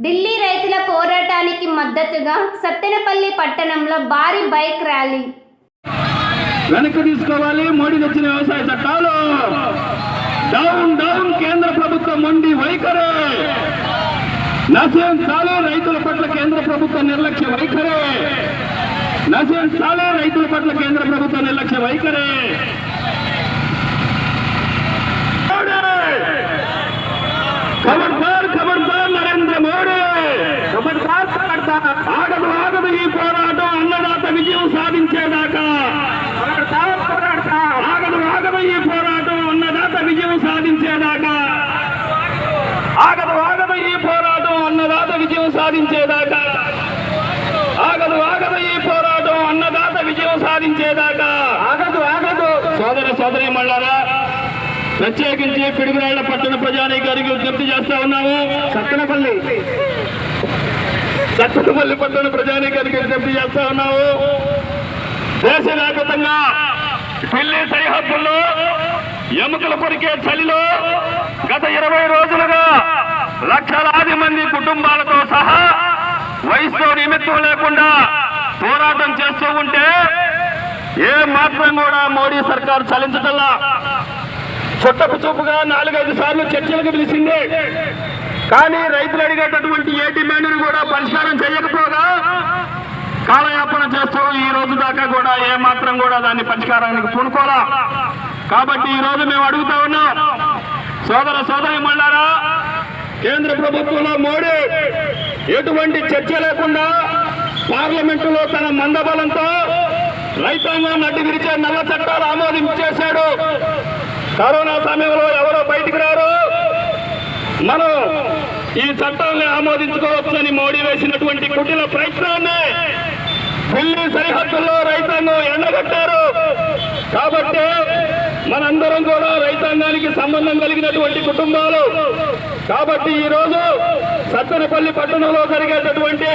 ఢిల్లీ రైతుల పోరాటానికి మద్దతుగా సత్తెనపల్లి పట్టణంలో భారీ బైక్ ర్యాలీ. వెనక్కి తీసుకోవాలి మోడీ వచ్చిన వ్యవసాయ చట్టాలు. డౌన్ డౌన్ కేంద్ర ప్రభుత్వం మొండి వైఖరే. నశించాలే రైతుల పట్ల కేంద్ర ప్రభుత్వ నిర్లక్ష్య వైఖరే. నశించాలే రైతుల పట్ల కేంద్ర ప్రభుత్వ నిర్లక్ష్య వైఖరే. ఆగదు ఆగదు ఈ పోరాటం. అన్నదాత విజయం సాధించేదాకా. ఆగదు ఆగదు ఈ పోరాటం. అన్నదాత విజయం సాధించేదాకా. ఆగదు ఆగదు ఈ పోరాటం. అన్నదాత విజయం సాధించేదాకా. ఆగదు ఆగదు ఈ పోరాటం. అన్నదాత విజయం సాధించేదాకా. ఆగదు ఆగదు. సోదర సోదరి మళ్ళారా ప్రత్యేకించి పిడుగురాళ్ళ పట్టణ ప్రజానీకానికి విజ్ఞప్తి చేస్తా ఉన్నాము. సత్తనపల్లి సత్తనపల్లి పట్టణ ప్రజానీకానికి విజ్ఞప్తి చేస్తా ఉన్నాము దేశవ్యాప్తంగా ఢిల్లీ సరిహద్దుల్లో ఎముకలు కొరికే చలిలో గత ఇరవై రోజులుగా లక్షలాది మంది కుటుంబాలతో సహా వయసుతో నిమిత్తం లేకుండా పోరాటం చేస్తూ ఉంటే ఏ మాత్రం కూడా మోడీ సర్కార్ చలించటల్లా. చుట్టపు చూపుగా నాలుగైదు సార్లు చర్చలకు పిలిచింది. కానీ రైతులు అడిగేటటువంటి ఏ డిమాండ్ను కూడా పరిష్కారం చేయకపోగా కాలయాపన చేస్తూ ఈ రోజు దాకా కూడా ఏ మాత్రం కూడా దాన్ని పరిష్కారానికి పూనుకోలా. కాబట్టి ఈ రోజు మేము అడుగుతా ఉన్నాం సోదర సోదరి మళ్ళారా కేంద్ర ప్రభుత్వంలో మోడీ ఎటువంటి చర్చ లేకుండా పార్లమెంటులో తన మందబలంతో రైతాంగం అడ్డు విరిచే నల్ల చట్టాలు ఆమోదించేశాడు. కరోనా సమయంలో ఎవరో బయటికి రారు. మనం ఈ చట్టాన్ని ఆమోదించుకోవచ్చని మోడీ వేసినటువంటి కుటిల ప్రయత్నాన్ని ఢిల్లీ సరిహద్దుల్లో రైతాంగం ఎండగట్టారు. కాబట్టి మనందరం కూడా రైతాంగానికి సంబంధం కలిగినటువంటి కుటుంబాలు. కాబట్టి ఈరోజు రోజు సత్తెనపల్లి పట్టణంలో జరిగేటటువంటి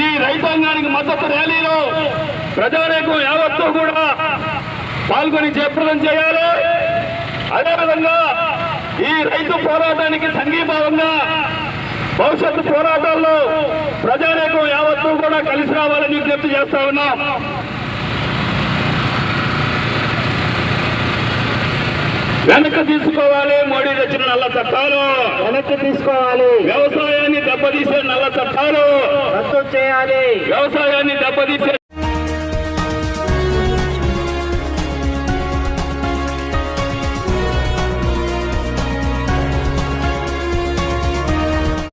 ఈ రైతాంగానికి మద్దతు ర్యాలీలో ప్రజానేకం యావత్తు కూడా పాల్గొని జయప్రదం చేయాలి. అదేవిధంగా ఈ రైతు పోరాటానికి సంఘీభావంగా భవిష్యత్తు పోరాటాల్లో ప్రజానేకం యావత్తు కూడా కలిసి రావాలని విజ్ఞప్తి చేస్తా ఉన్నాం. వెనక్కి తీసుకోవాలి మోడీ తెచ్చిన నల్ల చట్టాలు. వెనక్కి తీసుకోవాలి. వ్యవసాయాన్ని దెబ్బతీసే నల్ల చట్టాలు. రద్దు చేయాలి. వ్యవసాయాన్ని దెబ్బతీసే